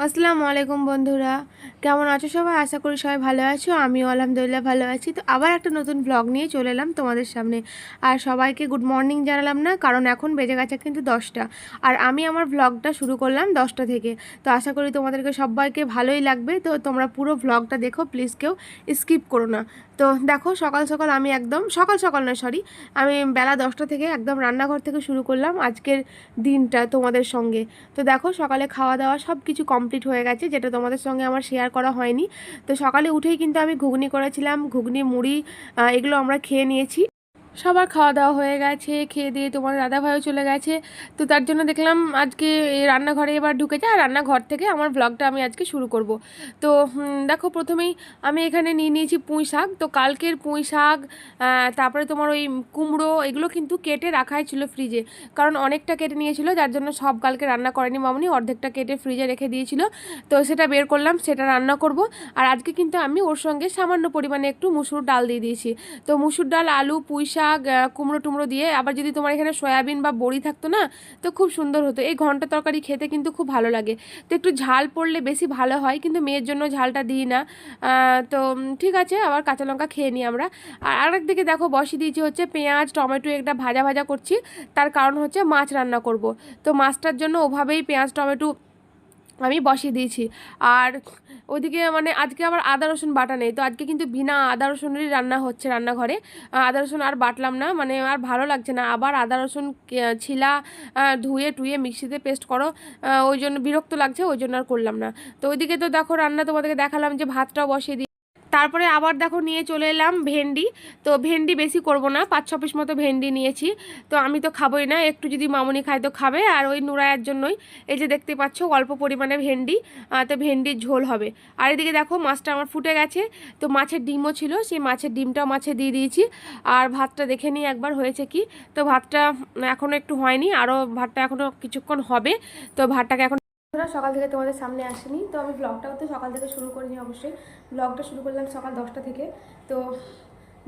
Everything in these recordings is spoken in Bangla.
আসসালামু আলাইকুম বন্ধুরা। কেমন আছো সবাই? আশা করি সবাই ভালো আছো। আমিও আলহামদুলিল্লাহ ভালো আছি। তো আবার একটা নতুন ব্লগ নিয়ে চলে এলাম তোমাদের সামনে। আর সবাইকে গুড মর্নিং জানালাম না, কারণ এখন বেজে গেছে কিন্তু দশটা। আর আমি আমার ব্লগটা শুরু করলাম দশটা থেকে। তো আশা করি তোমাদেরকে সবাইকে ভালোই লাগবে। তো তোমরা পুরো ব্লগটা দেখো প্লিজ কেউ স্কিপ করো না। তো দেখো সকাল সকাল আমি একদম, সকাল সকাল নয় সরি আমি বেলা দশটা থেকে একদম রান্নাঘর থেকে শুরু করলাম আজকের দিনটা তোমাদের সঙ্গে। তো দেখো সকালে খাওয়া দাওয়া সব কিছু কমপ্লিট হয়ে গেছে, যেটা তোমাদের সঙ্গে আমার শেয়ার করা হয়নি। তো সকালে উঠেই কিন্তু আমি ঘুগনি করেছিলাম, ঘুগনি, মুড়ি এগুলো আমরা খেয়ে নিয়েছি। সবার খাওয়া দাওয়া হয়ে গেছে, খেয়ে দিয়ে তোমার দাদা ভাইও চলে গেছে। তো তার জন্য দেখলাম আজকে রান্নাঘরে এবার ঢুকেছে আর রান্নাঘর থেকে আমার ব্লগটা আমি আজকে শুরু করব। তো দেখো প্রথমেই আমি এখানে নিয়ে নিয়েছি পুঁই শাক। তো কালকের পুঁই শাক তারপরে তোমার ওই কুমড়ো, এগুলো কিন্তু কেটে রাখাই ছিল ফ্রিজে কারণ অনেকটা কেটে নিয়েছিল, যার জন্য সব কালকে রান্না করেনি মামনি, অর্ধেকটা কেটে ফ্রিজে রেখে দিয়েছিল। তো সেটা বের করলাম, সেটা রান্না করব। আর আজকে কিন্তু আমি ওর সঙ্গে সামান্য পরিমাণে একটু মুসুর ডাল দিয়ে দিয়েছি। তো মুসুর ডাল, আলু, পুঁই শাক আহ, কুমড়ো টুমড়ো দিয়ে আবার যদি তোমার এখানে সয়াবিন বা বড়ি থাকতো না তো খুব সুন্দর হতো। এই ঘণ্টা তরকারি খেতে কিন্তু খুব ভালো লাগে। তো একটু ঝাল পড়লে বেশি ভালো হয় কিন্তু মেয়ের জন্য ঝালটা দিই না। তো ঠিক আছে আবার কাঁচা লঙ্কা খেয়ে নিই আমরা। আর আরেক দিকে দেখো বসিয়ে দিয়েছি হচ্ছে পেঁয়াজ টমেটো একটা ভাজা ভাজা করছি। তার কারণ হচ্ছে মাছ রান্না করব। তো মাছটার জন্য ওভাবেই পেঁয়াজ টমেটো আমি বসিয়ে দিয়েছি। আর ওইদিকে মানে আজকে আবার আদা, রসুন বাটা নেই। তো আজকে কিন্তু বিনা আদা, রসুনেরই রান্না হচ্ছে রান্নাঘরে। আদা, রসুন আর বাটলাম না। মানে আর ভালো লাগছে না। আবার আদা, রসুন ছিলা ধুয়ে টুয়ে মিক্সিতে পেস্ট করো। ওই জন্য বিরক্ত লাগছে, ওই জন্য আর করলাম না। তো ওইদিকে তো দেখো রান্না তোমাদেরকে দেখালাম যে ভাতটাও বসিয়ে দিই তারপরে আবার দেখো নিয়ে চলে এলাম ভেন্ডি। তো ভেন্ডি বেশি করব না, পাঁচ ছ পিস মতো ভেন্ডি নিয়েছি। তো আমি তো খাবোই না, একটু যদি মামুনি খায় তো খাবে। আর ওই নুরায়ের জন্যই, এই যে দেখতে পাচ্ছ অল্প পরিমাণে ভেন্ডি তো ভেন্ডির ঝোল হবে। আর এদিকে দেখো মাছটা আমার ফুটে গেছে। তো মাছের ডিমও ছিল, সেই মাছের ডিমটাও মাছে দিয়ে দিয়েছি। আর ভাতটা দেখে নিই একবার হয়েছে কি। তো ভাতটা এখনও একটু হয়নি, আরও ভাতটা এখনও কিছুক্ষণ হবে। তো ভাতটাকে এখন সকাল থেকে তোমাদের সামনে আসেনি। তো আমি ব্লগটাও তো সকাল থেকে শুরু করিনি অবশ্যই। ব্লগটা শুরু করলাম সকাল দশটা থেকে। তো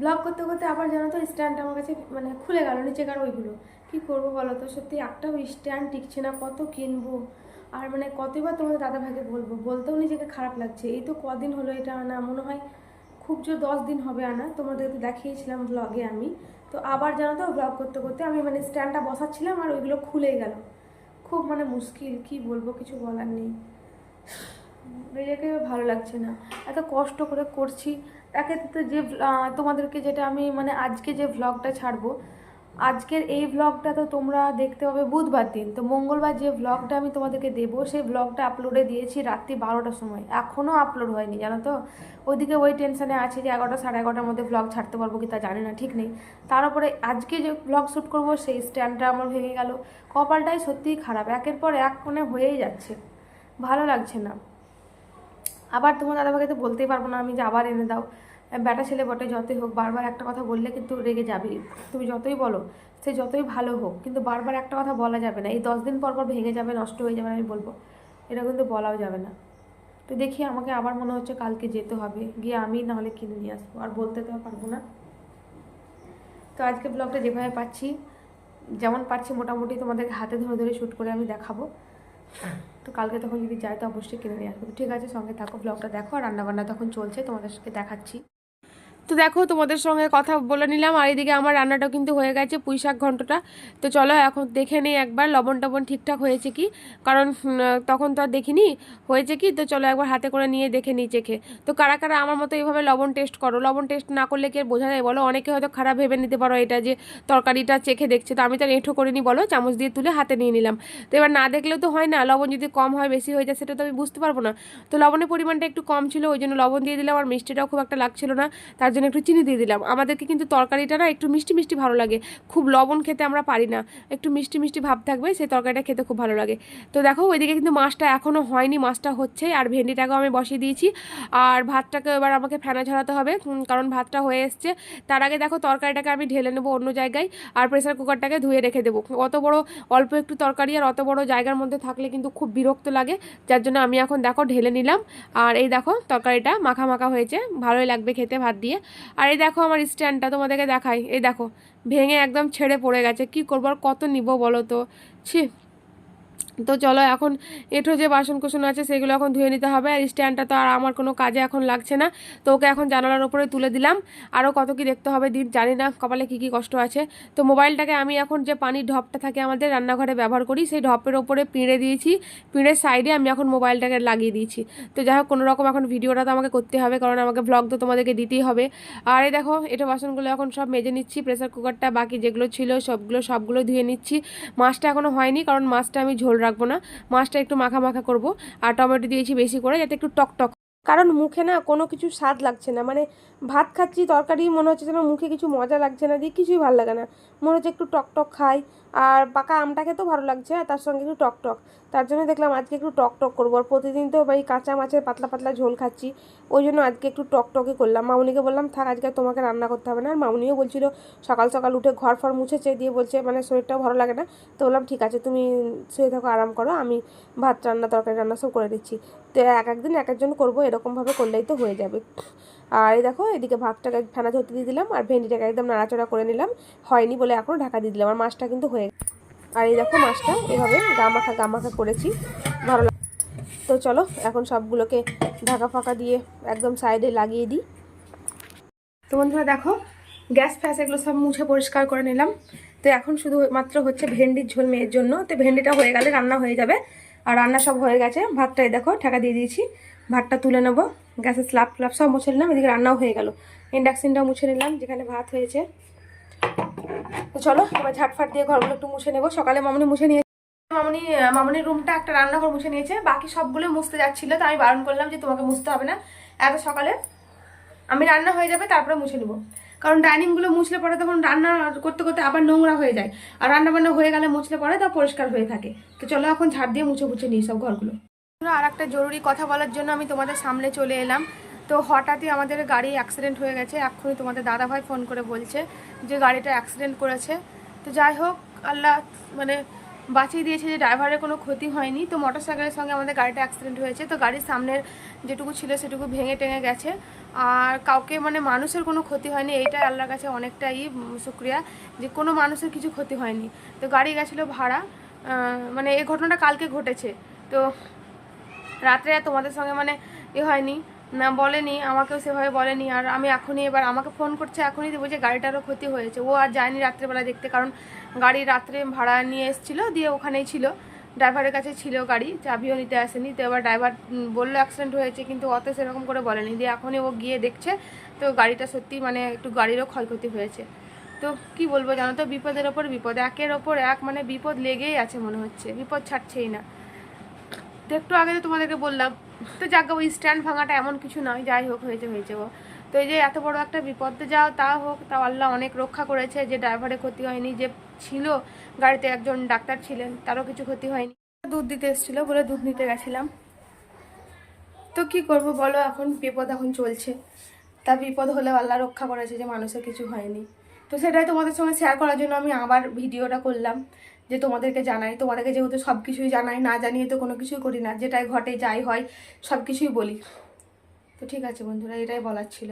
ব্লগ করতে করতে আবার জানো তো স্ট্যান্ড আমার কাছে মানে খুলে গেল নিচেকার ওইগুলো। কি করব বলো তো? সত্যি একটাও স্ট্যান্ড টিকছে না, কত কিনবো? আর মানে কতবার তোমাদের দাদা ভাইকে বলব? বলতেও নিজেকে খারাপ লাগছে। এই তো কদিন হলো এটা আনা, মনে হয় খুব জোর দশ দিন হবে আনা। তোমাদের তো দেখিয়েছিলাম ব্লগে আমি। তো আবার জানো তো ব্লগ করতে করতে আমি মানে স্ট্যান্ডটা বসাচ্ছিলাম আর ওইগুলো খুলেই গেল। খুব মানে মুশকিল, কি বলব কিছু বলার নেই। নিজেকে ভালো লাগছে না। এত কষ্ট করে করছি। তাকে তো যে তোমাদেরকে যেটা আমি মানে আজকে যে ভ্লগটা ছাড়বো আজকের এই ভ্লগটা তো তোমরা দেখতে পাবে বুধবার দিন। তো মঙ্গলবার যে ভ্লগটা আমি তোমাদেরকে দেবো, সেই ভ্লগটা আপলোডে দিয়েছি রাত্রি বারোটার সময়। এখনও আপলোড হয়নি, জানো তো? ওইদিকে ওই টেনশানে আছে যে এগারোটা সাড়ে এগারোটার মধ্যে ভ্লগ ছাড়তে পারব কি তা জানি না, ঠিক নেই। তার উপরে আজকে যে ভ্লগ শ্যুট করব, সেই স্ট্যান্ডটা আমার ভেঙে গেল। কপালটাই সত্যিই খারাপ, একের পর এক কোণে হয়েই যাচ্ছে। ভালো লাগছে না। আবার তোমার দাদাভাইকে তো বলতেই পারব না, আমি যে আবার এনে দাও। ব্যাটা ছেলে বটে, যতই হোক, বারবার একটা কথা বললে কিন্তু রেগে যাবে। তুমি যতই বলো, সে যতই ভালো হোক, কিন্তু বারবার একটা কথা বলা যাবে না। এই দশ দিন পর পর ভেঙে যাবে, নষ্ট হয়ে যাবে, আমি বলব। এটা কিন্তু বলাও যাবে না। তো দেখি, আমাকে আবার মনে হচ্ছে কালকে যেতে হবে। গিয়ে আমি নাহলে কিনে নিয়ে আসব। আর বলতে তো পারব না। তো আজকে ব্লগটা যেভাবে পাচ্ছি, যেমন পারছি মোটামুটি তোমাদেরকে হাতে ধরে ধরে শ্যুট করে আমি দেখাবো। তো কালকে তখন যদি যাই, তো অবশ্যই কিনে নিয়ে আসব। ঠিক আছে, সঙ্গে থাকো ব্লগটা দেখো। আর রান্নাবান্না তখন চলছে, তোমাদের সাথে দেখাচ্ছি। তো দেখো, তোমাদের সঙ্গে কথা বলে নিলাম। আর এদিকে আমার রান্নাটাও কিন্তু হয়ে গেছে, পুঁই শাক ঘন্টটা। তো চলো, এখন দেখে নিই একবার, লবণ টবণ ঠিকঠাক হয়েছে কি? কারণ তখন তো আর দেখিনি। হয়েছে কি? তো চলো একবার হাতে করে নিয়ে দেখে নিই চেখে। তো কারা কারা আমার মতো এইভাবে লবণ টেস্ট করো? লবণ টেস্ট না করলে কি আর বোঝা যায়? বলো, অনেকে হয়তো খারাপ ভেবে নিতে পারো এটা যে, তরকারিটা চেখে দেখছে। তো আমি তো এঁঠো করিনি, বলো, চামচ দিয়ে তুলে হাতে নিয়ে নিলাম। তো এবার না দেখলেও তো হয় না, লবণ যদি কম হয়, বেশি হয়ে যায়, সেটা তো আমি বুঝতে পারব না। তো লবণের পরিমাণটা একটু কম ছিল, ওই জন্য লবণ দিয়ে দিলাম। আর মিষ্টিটাও খুব একটা লাগছিল না। তার জন্য একটু চিনি দিয়ে দিলাম। আমাদেরকে কিন্তু তরকারিটা না একটু মিষ্টি মিষ্টি ভালো লাগে। খুব লবণ খেতে আমরা পারি না। একটু মিষ্টি মিষ্টি ভাব থাকবে, সেই তরকারিটা খেতে খুব ভালো লাগে। তো দেখো, ওইদিকে কিন্তু মাছটা এখনও হয়নি, মাছটা হচ্ছে। আর ভেন্ডিটাকেও আমি বসিয়ে দিয়েছি। আর ভাতটাকে এবার আমাকে ফেনা ঝরাতে হবে কারণ ভাতটা হয়ে এসছে। তার আগে দেখো, তরকারিটাকে আমি ঢেলে নেব অন্য জায়গায়। আর প্রেসার কুকারটাকে ধুয়ে রেখে দেবো। অত বড়, অল্প একটু তরকারি আর অত বড় জায়গার মধ্যে থাকলে কিন্তু খুব বিরক্ত লাগে। যার জন্য আমি এখন দেখো, ঢেলে নিলাম। আর এই দেখো, তরকারিটা মাখা মাখা হয়েছে। ভালোই লাগবে খেতে ভাত দিয়ে। আর এই দেখো আমার স্ট্যান্ডটা, তোমাদেরকে দেখাই। এই দেখো, ভেঙে একদম ছেড়ে পড়ে গেছে। কি করব আর কত নিব বলো তো? ছি। তো চলো এখন এঁঠো যে বাসন কোসন আছে সেগুলো এখন ধুয়ে নিতে হবে। আর স্ট্যান্ডটা তো আর আমার কোনো কাজে এখন লাগছে না। তো ওকে এখন জানালার উপরে তুলে দিলাম। আরও কত কি দেখতে হবে দিন জানি না, কপালে কী কী কষ্ট আছে। তো মোবাইলটাকে আমি এখন যে পানির ঢপটা থাকে আমাদের রান্নাঘরে ব্যবহার করি, সেই ঢপের ওপরে পিঁড়ে দিয়েছি। পিঁড়ের সাইডে আমি এখন মোবাইলটাকে লাগিয়ে দিয়েছি। তো যাই হোক কোনো রকম এখন ভিডিওটা তো আমাকে করতে হবে, কারণ আমাকে ভ্লগ তো তোমাদেরকে দিতেই হবে। আর এই দেখো এটা বাসনগুলো এখন সব মেজে নিচ্ছি প্রেসার কুকারটা বাকি যেগুলো ছিল সবগুলো সবগুলো ধুয়ে নিচ্ছি। মাছটা এখনও হয়নি, কারণ মাছটা আমি ঝোল রাখব না। মাছটা একটু মাখা মাখা করব। আর টমেটো দিয়েছি বেশি করে, যাতে একটু টক টক কারণ মুখে না কোনো কিছু স্বাদ লাগছে না। মানে ভাত খাচ্ছি, তরকারি, মনে হচ্ছে যেন মুখে কিছু মজা লাগছে না, দিয়ে কিছুই ভালো লাগে না। মনে হচ্ছে একটু টক টক খাই, আর পাকা আমটা খেতেও ভালো লাগছে, আর তার সঙ্গে একটু টক টক। তার জন্য দেখলাম আজকে একটু টক টক করব, আর প্রতিদিন তো এই কাঁচা মাছের পাতলা পাতলা ঝোল খাচ্ছি, ওই জন্য আজকে একটু টক টকই করলাম। মামুনিকে বললাম, থাক, আজকে তোমাকে রান্না করতে হবে না। আর মামুনিও বলছিল, সকাল সকাল উঠে ঘর ফর মুছেছে, দিয়ে বলছে মানে শরীরটাও ভালো লাগে না। তো বললাম, ঠিক আছে, তুমি শুয়ে থাকো, আরাম করো, আমি ভাত, রান্না, তরকারি, রান্না সব করে দিচ্ছি। তো এক একদিন এক একজন করব এরকমভাবে করলেই তো হয়ে যাবে। আর এই দেখো, এদিকে ভাতটাকে ফেনা ধরতে দিয়ে দিলাম আর ভেন্ডিটাকে একদম নাড়াচড়া করে নিলাম। হয়নি বলে এখনও ঢাকা দিয়ে দিলাম, আর মাছটা কিন্তু হয়ে আর এই দেখো মাছটা, এভাবে গামাখা গামাখা করেছি। ভালো তো চলো, এখন সবগুলোকে ঢাকা ফাঁকা দিয়ে একদম সাইডে লাগিয়ে দিই। তো বন্ধুরা দেখো, গ্যাস ফ্যাস এগুলো সব মুছে পরিষ্কার করে নিলাম। তো এখন শুধু মাত্র হচ্ছে ভেন্ডির ঝোল মেয়ের জন্য। তো ভেন্ডিটা হয়ে গেলে রান্না হয়ে যাবে। আর রান্না সব হয়ে গেছে ভাতটাই দেখো ঠেকা দিয়ে দিয়েছি। ভাতটা তুলে নেব। গ্যাসের স্ল্যাব ফ্ল্যাব সব মুছে নিলাম, এদিকে রান্নাও হয়ে গেল। ইন্ডাকশনটাও মুছে নিলাম, যেখানে ভাত হয়েছে। তো চলো, এবার ঝাটফাট দিয়ে ঘরগুলো একটু মুছে নেব। সকালে মামনি মুছে নিয়ে মামনি, মামনির রুমটা একটা রান্নাঘর মুছে নিয়েছে। বাকি সবগুলো মুছতে যাচ্ছিল, তো আমি বারণ করলাম যে তোমাকে মুছতে হবে না। এত সকালে আমি রান্না হয়ে যাবে, তারপরে মুছে নেব। কারণ ডাইনিংগুলো মুছলে পরে তখন রান্না করতে করতে আবার নোংরা হয়ে যায়। আর রান্না বান্না হয়ে গেলে মুছলে পরে তা পরিষ্কার হয়ে থাকে। তো চলো এখন ঝাড় দিয়ে মুছে মুছে নিই সব ঘরগুলো। আর একটা জরুরি কথা বলার জন্য আমি তোমাদের সামনে চলে এলাম। তো হঠাৎই আমাদের গাড়ি অ্যাক্সিডেন্ট হয়ে গেছে এক্ষুনি তোমাদের দাদাভাই ফোন করে বলছে যে গাড়িটা অ্যাক্সিডেন্ট করেছে। তো যাই হোক আল্লাহ মানে বাঁচিয়ে দিয়েছে যে ড্রাইভারের কোনো ক্ষতি হয়নি। তো মোটরসাইকেলের সঙ্গে আমাদের গাড়িটা অ্যাক্সিডেন্ট হয়েছে। তো গাড়ির সামনের যেটুকু ছিল সেটুকু ভেঙে টেঙে গেছে। আর কাউকে মানে মানুষের কোনো ক্ষতি হয়নি এইটাই আল্লাহর কাছে অনেকটাই উম, শুক্রিয়া যে কোনো মানুষের কিছু ক্ষতি হয়নি। তো গাড়ি গেছিল ভাড়া মানে এই ঘটনাটা কালকে ঘটেছে। তো রাত্রে তোমাদের সঙ্গে মানে এ হয়নি। না, বলেনি, আমাকেও সেভাবে বলেনি। আর আমি এখনই এবার, আমাকে ফোন করছে, এখনই দেবো যে গাড়িটারও ক্ষতি হয়েছে। ও আর যায়নি রাত্রেবেলা দেখতে, কারণ গাড়ি রাত্রে ভাড়া নিয়ে এসেছিল, দিয়ে ওখানেই ছিল। ড্রাইভারের কাছে ছিল গাড়ি, চাবিও নিতে আসেনি। তো এবার ড্রাইভার বলল অ্যাক্সিডেন্ট হয়েছে, কিন্তু অত সেরকম করে বলেনি। দিয়ে এখনই ও গিয়ে দেখছে, তো গাড়িটা সত্যি মানে একটু গাড়িরও ক্ষয়ক্ষতি হয়েছে। তো কি বলব জানো তো, বিপদের ওপর বিপদ, একের ওপর এক মানে বিপদ লেগেই আছে মনে হচ্ছে। বিপদ ছাড়ছেই না। তো একটু আগে তো তোমাদেরকে বললাম, তো যাক ওই স্ট্যান্ড ভাঙাটা এমন কিছু নয়, যাই হোক, হয়েছে হয়েছে গো। তো এই যে এত বড় একটা বিপদে যাও, তা হোক তাও আল্লাহ অনেক রক্ষা করেছে, যে ড্রাইভারের ক্ষতি হয়নি, যে ছিল, গাড়িতে একজন ডাক্তার ছিলেন, তারও কিছু ক্ষতি হয়নি। দুধ দিতে এসেছিল বলে দুধ নিতে গেছিলাম। তো কি করব বলো, এখন বিপদ এখন চলছে। তা বিপদ হলে আল্লাহ রক্ষা করেছে যে মানুষের কিছু হয়নি। তো সেটাই তোমাদের সঙ্গে শেয়ার করার জন্য আমি আবার ভিডিওটা করলাম। যে তোমাদেরকে জানাই তোমাদেরকে যেহেতু সব কিছুই জানাই না জানিয়ে তো কোনো কিছুই করি না যেটাই ঘটে যাই হয় সব কিছুই বলি। তো ঠিক আছে বন্ধুরা এটাই বলার ছিল।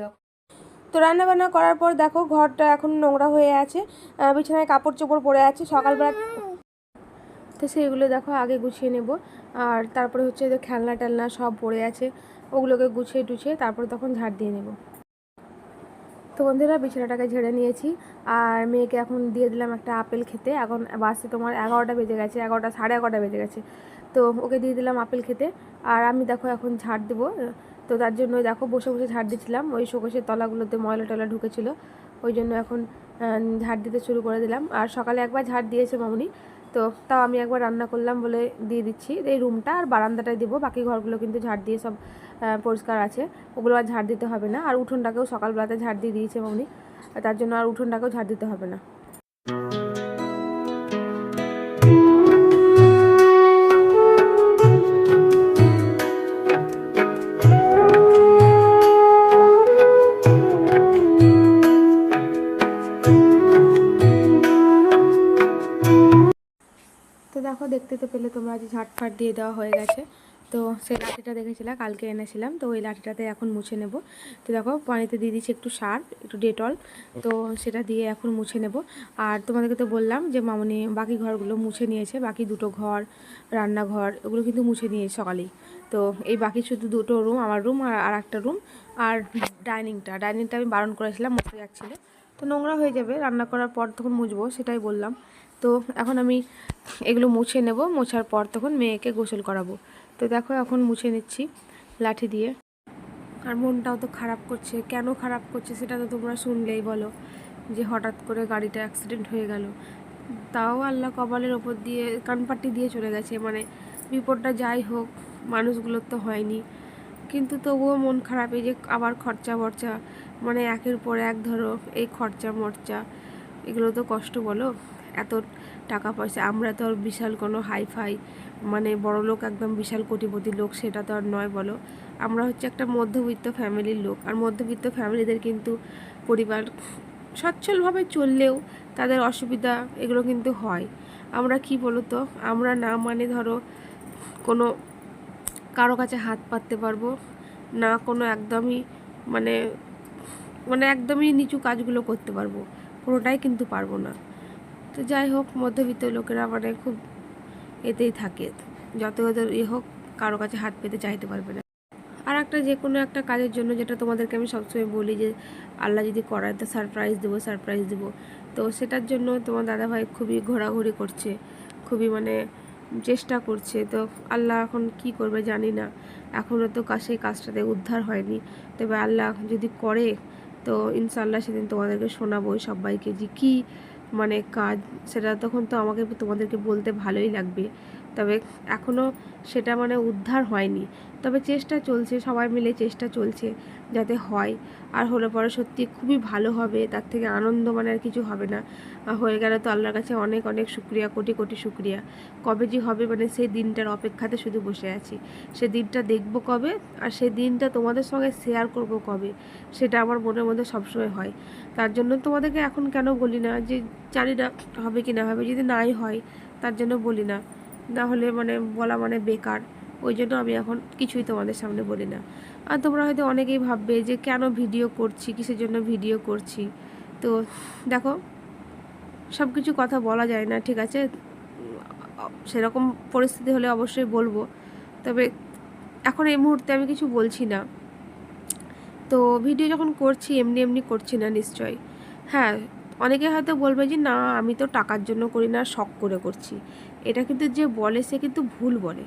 তো রান্না বান্না করার পর দেখো ঘরটা এখন নোংরা হয়ে আছে বিছানায় কাপড় চোপড় পরে আছে সকালবেলা তো সেইগুলো দেখো আগে গুছিয়ে নেব। আর তারপরে হচ্ছে যে খেলনা টেলনা সব পড়ে আছে ওগুলোকে গুছিয়ে টুছিয়ে তারপরে তখন ঝাড় দিয়ে নেব। তো বন্ধুরা, বিছানাটাকে ঝেড়ে নিয়েছি। আর মেয়েকে এখন দিয়ে দিলাম একটা আপেল খেতে। এখন বাসে তোমার এগারোটা বেজে গেছে, এগারোটা, সাড়ে এগারোটা বেজে গেছে। তো ওকে দিয়ে দিলাম আপেল খেতে। আর আমি দেখো এখন ঝাড় দেবো। তো তার জন্য দেখো বসে বসে ঝাড় দিচ্ছিলাম। ওই শোকেশের তলাগুলোতে ময়লা টলা ঢুকেছিল। ওই জন্য এখন ঝাড় দিতে শুরু করে দিলাম। আর সকালে একবার ঝাড় দিয়েছে মামুনি। তো তাও আমি একবার রান্না করলাম বলে দিয়ে দিচ্ছি। এই রুমটা আর বারান্দাটাই দেবো, বাকি ঘরগুলো কিন্তু ঝাড় দিয়ে সব পরিষ্কার আছে। ওগুলো আর ঝাড় দিতে হবে না। আর উঠোনটাকেও সকালবেলাতে ঝাড় দিয়ে দিয়েছে মামনি তার জন্য আর উঠোনটাকেও ঝাড় দিতে হবে না। দেখো, দেখতে তো পেলে তোমরা যে ঝাটফাট দিয়ে দেওয়া হয়ে গেছে। তো সেই লাঠিটা দেখেছিলাম কালকে এনেছিলাম। তো ওই লাঠিটাতে এখন মুছে নেব। তো দেখো, পানিতে দিয়ে দিচ্ছি একটু সার, একটু ডেটল। তো সেটা দিয়ে এখন মুছে নেব। আর তোমাদেরকে তো বললাম যে মামনি বাকি ঘরগুলো মুছে নিয়েছে। বাকি দুটো ঘর, রান্নাঘর, ওগুলো কিন্তু মুছে নিয়েছে সকালেই। তো এই বাকি শুধু দুটো রুম, আমার রুম আর আর একটা রুম। আর ডাইনিংটা ডাইনিংটা আমি বারণ করেছিলাম মুছে যাচ্ছিল তো নোংরা হয়ে যাবে, রান্না করার পর তখন মুছবো, সেটাই বললাম। তো এখন আমি এগুলো মুছে নেব। মোছার পর তখন মেয়েকে গোসল করাবো। তো দেখো এখন মুছে নিচ্ছি লাঠি দিয়ে। আর মনটাও তো খারাপ করছে। কেন খারাপ করছে সেটা তো তোমরা শুনলেই বলো। যে হঠাৎ করে গাড়িটা অ্যাক্সিডেন্ট হয়ে গেল। তাও আল্লাহ কপালের ওপর দিয়ে কানপাট্টি দিয়ে চলে গেছে। মানে বিপদটা যাই হোক, মানুষগুলোর তো হয়নি। কিন্তু তবুও মন খারাপ এই যে আবার খরচা বর্চা মানে একের পর এক ধরো, এই খরচা মরচা। এগুলো তো কষ্ট বলো। এত টাকা পয়সা, আমরা তো আর বিশাল কোনো হাইফাই মানে বড় লোক একদম বিশাল কোটিপতি লোক, সেটা তো আর নয় বলো। আমরা হচ্ছে একটা মধ্যবিত্ত ফ্যামিলির লোক, আর মধ্যবিত্ত ফ্যামিলিদের কিন্তু পরিবার সচ্ছলভাবে চললেও তাদের অসুবিধা এগুলো কিন্তু হয়। আমরা কি বলো তো আমরা না মানে ধরো কোনো কারও কাছে হাত পাততে পারব, না কোনো একদমই মানে মানে একদমই নিচু কাজগুলো করতে পারব, কোনোটাই কিন্তু পারব না। তো যাই হোক, মধ্যবিত্ত লোকেরা মানে খুব এতেই থাকে। যত ওদের এ হোক, কারও কাছে হাত পেতে চাইতে পারবে না। আর একটা যে কোনো একটা কাজের জন্য যেটা তোমাদেরকে আমি সবসময় বলি যে, আল্লাহ যদি করায় তো সারপ্রাইজ দেবো সারপ্রাইজ দেবো। তো সেটার জন্য তোমার দাদাভাই খুবই ঘোরাঘুরি করছে, খুবই মানে চেষ্টা করছে। তো আল্লাহ এখন কি করবে জানি না। এখনও তো সেই কাজটাতে উদ্ধার হয়নি। তবে আল্লাহ যদি করে, তো ইনশাল্লাহ সেদিন তোমাদেরকে শোনাবোই সবাইকে যে কী মানে কাজ সেটা তখন তো আমাকে তোমাদেরকে বলতে ভালোই লাগবে। তবে এখনও সেটা মানে উদ্ধার হয়নি। তবে চেষ্টা চলছে, সবাই মিলে চেষ্টা চলছে যাতে হয়। আর হলে পরে সত্যি খুবই ভালো হবে, তার থেকে আনন্দ মানে আর কিছু হবে না। হয়ে গেলে তো আল্লাহর কাছে অনেক অনেক শুক্রিয়া, কোটি কোটি শুক্রিয়া। কবে যে হবে মানে সেই দিনটার অপেক্ষাতে শুধু বসে আছি। সে দিনটা দেখব কবে আর সেই দিনটা তোমাদের সঙ্গে শেয়ার করব কবে, সেটা আমার মনের মধ্যে সবসময় হয়। তার জন্য তোমাদেরকে এখন কেন বলি না যে জানি না হবে কি না হবে, যদি নাই হয় তার জন্য বলি না। না হলে মানে বলা মানে বেকার। ওই জন্য আমি এখন কিছুই তোমাদের সামনে বলি না। আর তোমরা হয়তো অনেকেই ভাববে যে কেন ভিডিও করছি, কিসের জন্য ভিডিও করছি? তো দেখো সব কিছু কথা বলা যায় না, ঠিক আছে? সেরকম পরিস্থিতি হলে অবশ্যই বলব। তবে এখন এই মুহূর্তে আমি কিছু বলছি না। তো ভিডিও যখন করছি, এমনি এমনি করছি না নিশ্চয়ই। হ্যাঁ অনেকে হয়তো বলবে যে, না, আমি তো টাকার জন্য করি না, শখ করে করছি। এটা কিন্তু যে বলে সে কিন্তু ভুল বলে।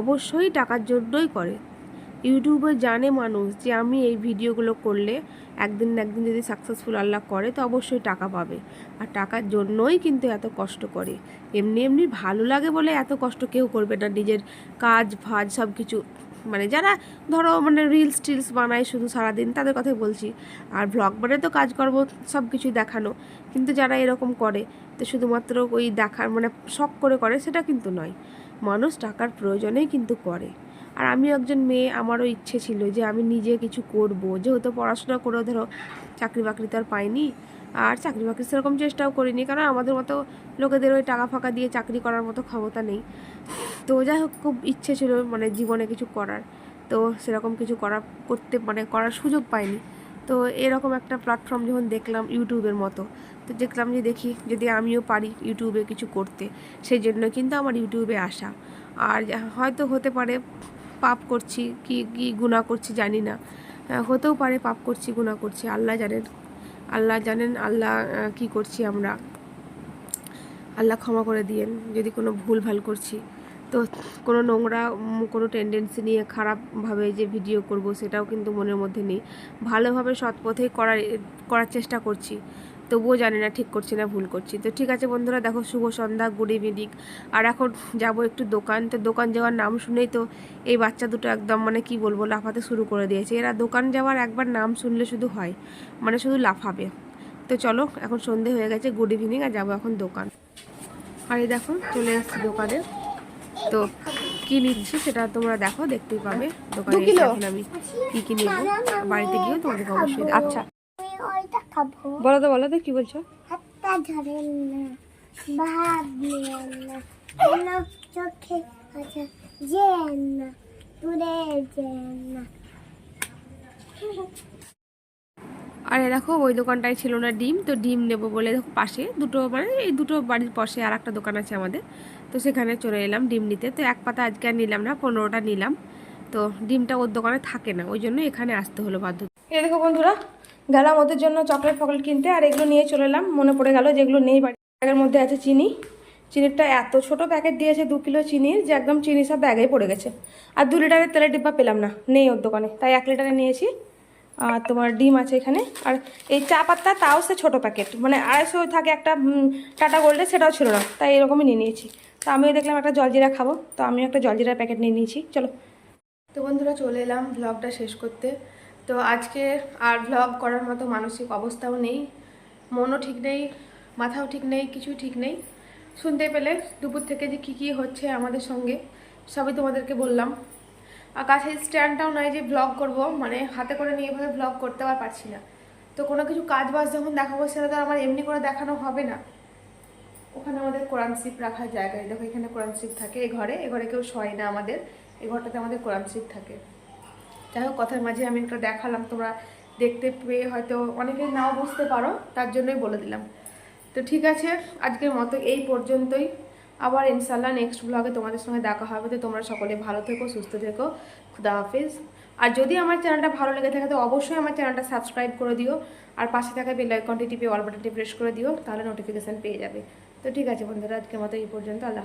অবশ্যই টাকার জন্যই করে। ইউটিউবে জানে মানুষ যে আমি এই ভিডিওগুলো করলে একদিন না একদিন যদি সাকসেসফুল আল্লাহ করে, তো অবশ্যই টাকা পাবে। আর টাকার জন্যই কিন্তু এত কষ্ট করে। এমনি এমনি ভালো লাগে বলে এত কষ্ট কেউ করবে না। নিজের কাজ ফাজ সব কিছু মানে যারা ধরো মানে রিলস টিলস বানায় শুধু সারাদিন, তাদের কথাই বলছি। আর ব্লগ মানে তো কাজকর্ম সব কিছুই দেখানো। কিন্তু যারা এরকম করে, তো শুধুমাত্র ওই দেখার মানে শখ করে করে, সেটা কিন্তু নয়। মানুষ টাকার প্রয়োজনেই কিন্তু করে। আর আমিও একজন মেয়ে, আমারও ইচ্ছে ছিল যে আমি নিজে কিছু করব। যেহেতু পড়াশোনা করেও ধরো চাকরি বাকরি তো আর পাইনি, আর চাকরি বাকরি সেরকম চেষ্টাও করিনি। কারণ আমাদের মতো লোকেদের ওই টাকা ফাঁকা দিয়ে চাকরি করার মতো ক্ষমতা নেই। তো যাই হোক, খুব ইচ্ছে ছিল মানে জীবনে কিছু করার। তো সেরকম কিছু করা করতে মানে করার সুযোগ পাইনি। তো এরকম একটা প্ল্যাটফর্ম যখন দেখলাম ইউটিউবের মতো, তো দেখলাম যে দেখি যদি আমিও পারি ইউটিউবে কিছু করতে, সেই জন্য কিন্তু আমার ইউটিউবে আসা। আর হয়তো হতে পারে পাপ করছি, কি কি গুণা করছি জানি না। হতেও পারে পাপ করছি গুণা করছি, আল্লাহ জানেন। আল্লাহ জানেন, আল্লাহ কি করছি আমরা। আল্লাহ ক্ষমা করে দিয়েন, যদি কোনো ভুল ভালো করছি। তো কোনো নোংরা কোনো টেন্ডেন্সি নিয়ে খারাপভাবে যে ভিডিও করব সেটাও কিন্তু মনের মধ্যে নেই। ভালোভাবে সৎ পথে করার করার চেষ্টা করছি। তবুও জানি না ঠিক করছি না ভুল করছি। তো ঠিক আছে বন্ধুরা, দেখো শুভ সন্ধ্যা গুড ইভিনিং আর এখন যাব একটু দোকান। তো দোকান যাওয়ার নাম শুনেই তো এই বাচ্চা দুটো একদম মানে কি বলব, লাফাতে শুরু করে দিয়েছে। এরা দোকান যাওয়ার একবার নাম শুনলে শুধু হয় মানে শুধু লাফাবে। তো চলো, এখন সন্ধে হয়ে গেছে গুড ইভিনিং আর যাব এখন দোকান। আর এই দেখো চলে এসেছি দোকানে। তো কি নিচ্ছি সেটা তোমরা দেখো দেখতেই পাবে। দোকানে এখন আমি কি কি নিব বাড়িতে গিয়েও তোমাদেরকে অবশ্যই আচ্ছা। বলো তো বলো তো কি বলছো? হাতটা ধরেন না না। চোখে কথা যেন না দূরে যে না। আর এ দেখো, ওই দোকানটায় ছিল না ডিম, তো ডিম নেব বলে দেখো পাশে দুটো মানে এই দুটো বাড়ির পাশে আর একটা দোকান আছে আমাদের। তো সেখানে চলে এলাম ডিম নিতে। তো এক পাতা আজকে আর নিলাম না, পনেরোটা নিলাম। তো ডিমটা ওর দোকানে থাকে না, ওই জন্য এখানে আসতে হলো বাধ্য। এই দেখো বন্ধুরা, গেলাম ওদের জন্য চকলেট ফকলেট কিনতে, আর এগুলো নিয়ে চলে এলাম। মনে পড়ে গেল যেগুলো নেই বাড়ি ব্যাগের মধ্যে আছে চিনি। চিনিটা এত ছোট প্যাকেট দিয়েছে দু কিলো চিনির যে একদম চিনি সব ব্যাগেই পড়ে গেছে। আর দু লিটারের তেলের ডিব্বা পেলাম না, নেই ওর দোকানে। তাই এক লিটারে নিয়েছি। তোমার ডিম আছে এখানে। আর এই চা পাত্তা তাও সে ছোটো প্যাকেট মানে আড়াইশো থাকে একটা টাটা গোল্ডে সেটাও ছিল না, তাই এরকমই নিয়ে নিয়েছি। তো আমিও দেখলাম একটা জলজিরা খাব, তো আমিও একটা জলজিরার প্যাকেট নিয়ে নিয়েছি। চলো। তো বন্ধুরা চলে এলাম ব্লগটা শেষ করতে। তো আজকে আর ব্লগ করার মতো মানসিক অবস্থাও নেই। মনও ঠিক নেই, মাথাও ঠিক নেই, কিছুই ঠিক নেই। শুনতে পেলে দুপুর থেকে যে কী কী হচ্ছে আমাদের সঙ্গে, সবই তোমাদেরকে বললাম। আর কাছে স্ট্যান্ডটাও নয় যে ব্লগ করব মানে হাতে করে নিয়ে এভাবে ব্লগ করতে আর পারছি না। তো কোনো কিছু কাজ বাজ যখন দেখাবো সেটা তো আমার এমনি করে দেখানো হবে না। ওখানে আমাদের কোরআন শিপ রাখার জায়গায় দেখো এখানে কোরআন শিপ থাকে এ ঘরে এ ঘরে কেউ শয় না আমাদের, এ ঘরটাতে আমাদের কোরআন শিপ থাকে। যাই হোক, কথার মাঝে আমি একটা দেখালাম, তোমরা দেখতে পেয়ে হয়তো অনেকে নাও বুঝতে পারো, তার জন্যই বলে দিলাম। তো ঠিক আছে, আজকের মতো এই পর্যন্তই। আবার ইনশাল্লাহ নেক্সট ব্লগে তোমাদের সঙ্গে দেখা হবে। তো তোমরা সকলে ভালো থেকো, সুস্থ থেকো। খুদা হাফিজ। আর যদি আমার চ্যানেলটা ভালো লেগে থাকে, তো অবশ্যই আমার চ্যানেলটা সাবস্ক্রাইব করে দিও। আর পাশে থাকা বেল আইকনটি টিপে অল বাটনটি প্রেস করে দিও, তাহলে নোটিফিকেশান পেয়ে যাবে। তো ঠিক আছে বন্ধুরা, আজকের মতো এই পর্যন্ত, আল্লাহ